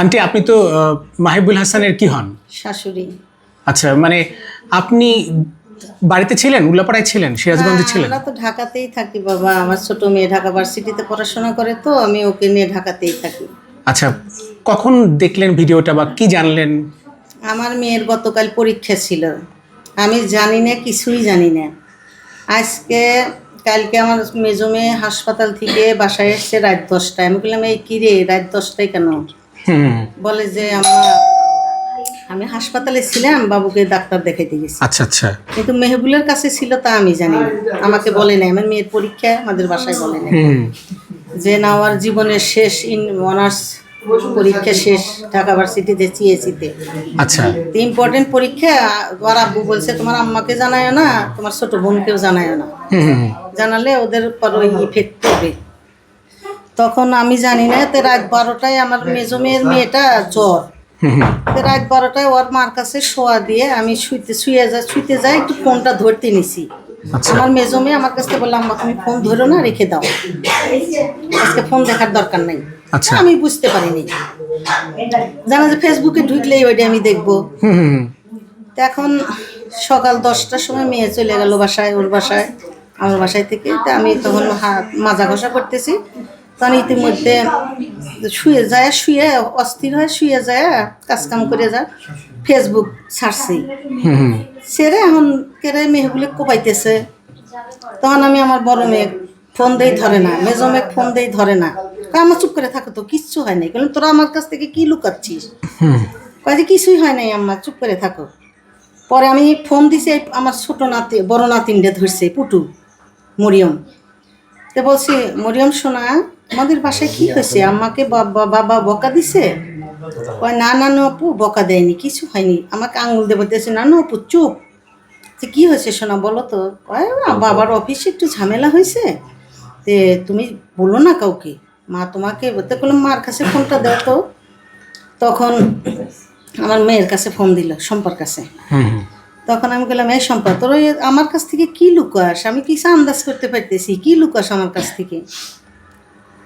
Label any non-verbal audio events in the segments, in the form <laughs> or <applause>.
Aunty আপনি তো মাহিবুল হাসানের কি হন? শাশুড়ি। আচ্ছা মানে আপনি বাড়িতে ছিলেন উল্লাপাড়ায় ছিলেন সিরাজগঞ্জে ছিলেন? আমরা তো ঢাকাতেই থাকি বাবা। আমার ছোট মেয়ে ঢাকা ভার্সিটিতে পড়াশোনা করে তো আমি ওকে নিয়ে ঢাকাতেই থাকি। আচ্ছা কখন দেখলেন ভিডিওটা বা কি জানলেন? আমার মেয়ের গতকাল পরীক্ষা ছিল। আমি জানি না কিছুই জানি না। আজকে কালকে আমার মেজো মেয়ে হাসপাতাল থেকে বাসায় এসছে রাত দশটায়। আমি বললাম এই কিরে রাত দশটায় কেন? বলে যে আমরা আমি হাসপাতালে ছিলাম বাবুকে ডাক্তার দেখাইতে গেছি। আচ্ছা আচ্ছা। কিন্তু মেহবুলের কাছে ছিল তা আমি জানি আমাকে বলে নাই আমার মেয়ের পরীক্ষা আমাদের বাসায় বলে নাই। যে না ওর জীবনের শেষ ইন অনার্স পরীক্ষা শেষ ঢাকা ভার্সিটিতে চিএসিতে আচ্ছা। তো ইম্পর্টেন্ট পরীক্ষা ওর আব্বু বলছে তোমার আম্মাকে জানায় না তোমার ছোট বোনকেও জানায় না। জানালে ওদের পর ইফেক্ট করবে তখন আমি জানি না তো রাত বারোটায় আমার মেজো মেয়ের মেয়েটা জ্বর। রাত বারোটায় ওর মার কাছে শোয়া দিয়ে আমি শুইতে শুয়ে যা শুইতে যাই একটু ফোনটা ধরতে নিছি। আচ্ছা। আমার মেজো মেয়ে আমার কাছ বললাম তুমি ফোন ধরো না রেখে দাও। আজকে ফোন দেখার দরকার নাই। আচ্ছা। আমি বুঝতে পারিনি। জানা যে ফেসবুকে ঢুকলেই ওইটা আমি দেখব। এখন সকাল দশটার সময় মেয়ে চলে গেল বাসায় ওর বাসায় আমার বাসায় থেকে। তো আমি তখন হাত মাজা ঘষা করতেছি। তখন ইতিমধ্যে শুয়ে যায় শুয়ে অস্থির হয়ে শুয়ে যায় কাজকাম করে যায়। ফেসবুক ছাড়ছি। সেরে এখন কেরে মেয়েগুলো কোপাইতেছে। তখন আমি আমার বড় মেয়ে ফোন দেই ধরে না মেজো মেয়ে ফোন দেই ধরে না। আমার চুপ করে থাকো তো কিচ্ছু হয় নাই। কারণ তোরা আমার কাছ থেকে কি লুকাচ্ছিস? কয়ে যে কিছুই হয় নাই আম্মা চুপ করে থাকো। পরে আমি ফোন দিছি আমার ছোট নাতি বড় নাতিনটা ধরছে পুটু মরিয়ম। তো বলছি মরিয়ম শোনা আমাদের বাসায় কি হয়েছে? আমাকে বাবা বকা দিছে? কয় না না না আপু বকা দেয়নি কিছু হয়নি। আমাকে আঙুল দেবো দিয়েছে না না আপু চুপ। তো কি হয়েছে শোনা বলো তো। কয় বাবার অফিসে একটু ঝামেলা হয়েছে। তে তুমি বলো না কাউকে। মা তোমাকে বলতে বললাম মার কাছে ফোনটা দাও তো। তখন আমার মেয়ের কাছে ফোন দিল সম্পর কাছে। তখন আমি বললাম এই সম্পদ তোর ওই আমার কাছ থেকে কি লুকাস? আমি কিছু আন্দাজ করতে পারতেছি। কি লুকাস আমার কাছ থেকে?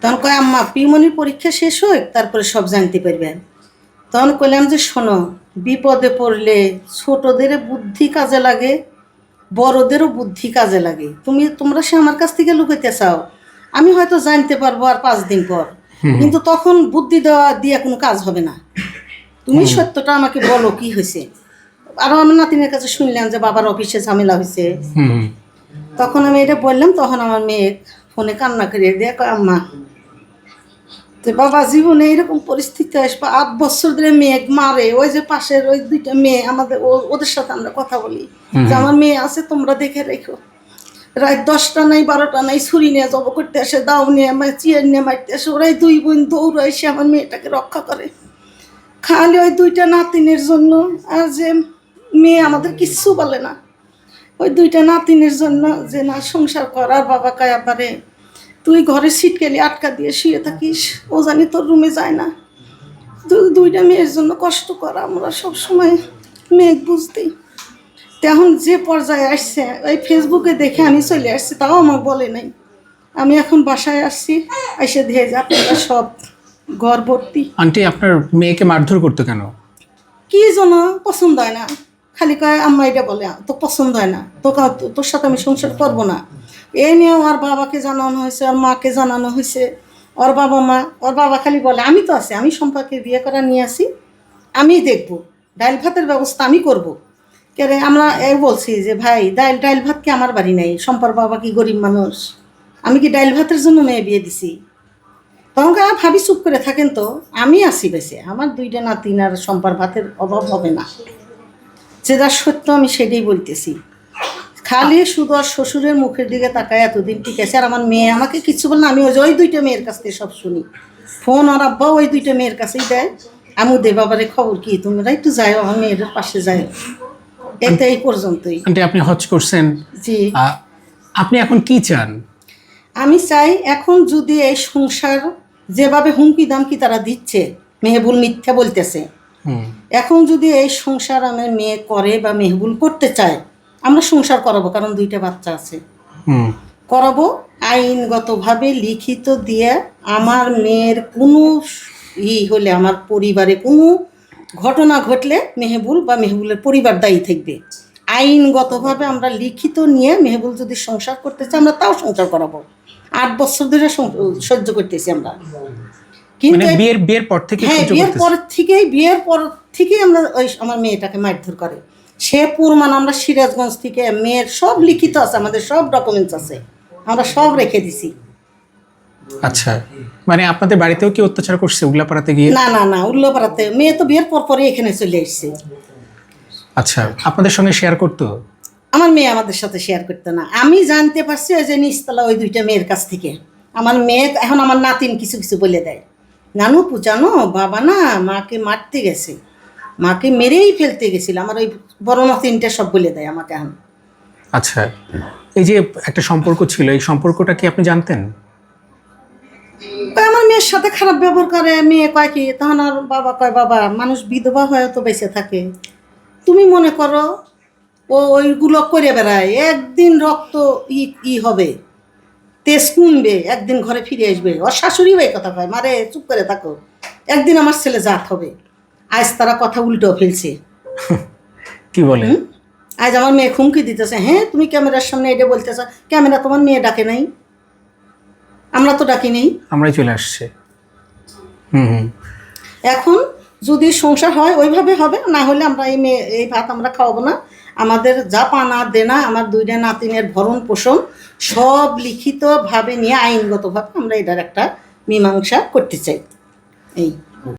তখন কয় আম্মা পিমনির পরীক্ষা শেষ হোক তারপরে সব জানতে পারবেন তখন কইলাম যে শোনো বিপদে পড়লে ছোটদের বুদ্ধি কাজে লাগে বড়দেরও বুদ্ধি কাজে লাগে। তুমি তোমরা সে আমার কাছ থেকে লুকাইতে চাও। আমি হয়তো জানতে পারব আর পাঁচ দিন পর। কিন্তু তখন বুদ্ধি দেওয়া দিয়ে কোনো কাজ হবে না। তুমি সত্যটা আমাকে বলো কি হয়েছে? আরও আমার নাতিনের কাছে শুনলাম যে বাবার অফিসে ঝামেলা হয়েছে। তখন আমি এটা বললাম তখন আমার মেয়ে ফোনে কান্না করে দিয়ে আম্মা যে বাবা জীবনে এরকম পরিস্থিতি আসবে আট বছর ধরে মেয়ে মারে ওই যে পাশের ওই দুইটা মেয়ে আমাদের ও- ওদের সাথে আমরা কথা বলি। যে আমার মেয়ে আছে তোমরা দেখে রেখো। রাত দশটা নাই বারোটা নাই ছুরি নিয়ে জব করতে আসে দাও নিয়ে আমার চিয়ার নিয়ে মারতে আসে ওরাই দুই বোন দৌড়ে এসে আমার মেয়েটাকে রক্ষা করে। খালি ওই দুইটা নাতিনের জন্য আর যে মেয়ে আমাদের কিচ্ছু বলে না। ওই দুইটা নাতিনের জন্য যে না সংসার করার বাবা কায় আবারে তুই ঘরে সিটকেলি আটকা দিয়ে শুয়ে থাকিস। ও জানি তোর রুমে যায় না। তুই দুইটা মেয়ের জন্য কষ্ট করা। আমরা সব সময় মেয়ে বুঝতেই। তেমন যে পর্যায়ে আসছে ওই ফেসবুকে দেখে আমি চলে আসছি তাও আমাকে বলে নাই। আমি এখন বাসায় আসছি এসে দিয়ে যে আপনারা সব ঘর ভর্তি। আন্টি আপনার মেয়েকে মারধর করতো কেন? কি যেন পছন্দ হয় না। খালি কয় আম্মা এটা বলে তো পছন্দ হয় না। তোকে তোর সাথে আমি সংসার করব না। এই নিয়ে ওর বাবাকে জানানো হয়েছে ওর মাকে জানানো হয়েছে। ওর বাবা মা ওর বাবা খালি বলে আমি তো আছি আমি সম্পর্কে বিয়ে করা নিয়ে আসি আমি দেখব ডাইল ভাতের ব্যবস্থা আমি করব। কেন আমরা এই বলছি যে ভাই ডাইল ডাইল ভাত কি আমার বাড়ি নাই? সম্পর বাবা কি গরিব মানুষ? আমি কি ডাইল ভাতের জন্য মেয়ে বিয়ে দিছি? তখন কয়, ভাবি চুপ করে থাকেন তো আমি আসি বেশি আমার দুইটা নাতিন আর সম্পার ভাতের অভাব হবে না। যেটা সত্য আমি সেটাই বলতেছি। খালি শুধু আর শ্বশুরের মুখের দিকে তাকায় এতদিন ঠিক আছে। আর আমার মেয়ে আমাকে কিছু বলে না আমি ওই যে ওই দুইটা মেয়ের কাছ থেকে সব শুনি। ফোন আর আব্বা ওই দুইটা মেয়ের কাছেই দেয়। আমি দে বাবারে খবর কি? তোমরা একটু যাও আমার মেয়ের পাশে যাই এতে এই পর্যন্তই। আন্টি আপনি হজ করছেন। জি। আপনি এখন কি চান? আমি চাই এখন যদি এই সংসার যেভাবে হুমকি দামকি তারা দিচ্ছে মেহবুল মিথ্যা বলতেছে। এখন যদি এই সংসার আমার মেয়ে করে বা মেহবুল করতে চায় আমরা সংসার করাবো কারণ দুইটা বাচ্চা আছে। করাবো আইনগতভাবে লিখিত দিয়ে আমার মেয়ের কোনো ই হলে আমার পরিবারে কোনো ঘটনা ঘটলে মেহবুল বা মেহবুলের পরিবার দায়ী থাকবে। আইনগতভাবে আমরা লিখিত নিয়ে মেহবুল যদি সংসার করতে চাই আমরা তাও সংসার করাবো। আট বছর ধরে সহ্য করতেছি আমরা। কিন্তু মানে বিয়ের বিয়ের পর থেকে হ্যাঁ বিয়ের পর থেকেই বিয়ের পর থেকেই আমরা ওই আমার মেয়েটাকে মারধর করে। সে প্রমাণ আমরা সিরাজগঞ্জ থেকে মেয়ের সব লিখিত আছে আমাদের সব ডকুমেন্টস আছে। আমরা সব রেখে দিছি। আচ্ছা মানে আপনাদের বাড়িতেও কি অত্যাচার করছে উগলাপাড়াতে গিয়ে? না না না উল্লোপাড়াতে। মেয়ে তো বিয়ের পর পরে এখানে চলে এসছে আচ্ছা আপনাদের সঙ্গে শেয়ার করতো? আমার মেয়ে আমাদের সাথে শেয়ার করতে না। আমি জানতে পারছি ওই যে নিচতলা ওই দুইটা মেয়ের কাছ থেকে। আমার মেয়ে এখন আমার নাতিন কিছু কিছু বলে দেয়। নানু পুচানো বাবা না মাকে মারতে গেছে। মাকে মেরেই ফেলতে গেছিল। আমার ওই বড় নাতিনটা সব বলে দেয় আমাকে এখন। আচ্ছা এই যে একটা সম্পর্ক ছিল এই সম্পর্কটা কি আপনি জানতেন? আমার মেয়ের সাথে খারাপ ব্যবহার করে মেয়ে কয় কি তখন আর বাবা কয় বাবা মানুষ বিধবা হয়ে তো বেঁচে থাকে। তুমি মনে করো ও ওইগুলো করে বেড়ায় একদিন রক্ত ই ই হবে তেজ কমবে একদিন ঘরে ফিরে আসবে। ওর শাশুড়ি এই কথা কয় মারে চুপ করে থাকো একদিন আমার ছেলে জাত হবে। আজ তারা কথা উল্টো ফেলছে। <laughs> কি বলে? আজ আমার মেয়ে খুমকি দিতেছে। হ্যাঁ তুমি ক্যামেরার সামনে এটা বলতেছ ক্যামেরা তোমার মেয়ে ডাকে নাই। আমরা তো ডাকি নেই। আমরাই চলে আসছে। হুম হুম। এখন যদি সংসার হয় ওইভাবে হবে। না হলে আমরা এই মেয়ে এই ভাত আমরা খাওয়াবো না। আমাদের যা পানা দেনা আমার দুইটা নাতিনের ভরণ পোষণ সব লিখিতভাবে নিয়ে আইনগতভাবে আমরা এটার একটা মীমাংসা করতে চাই। এই।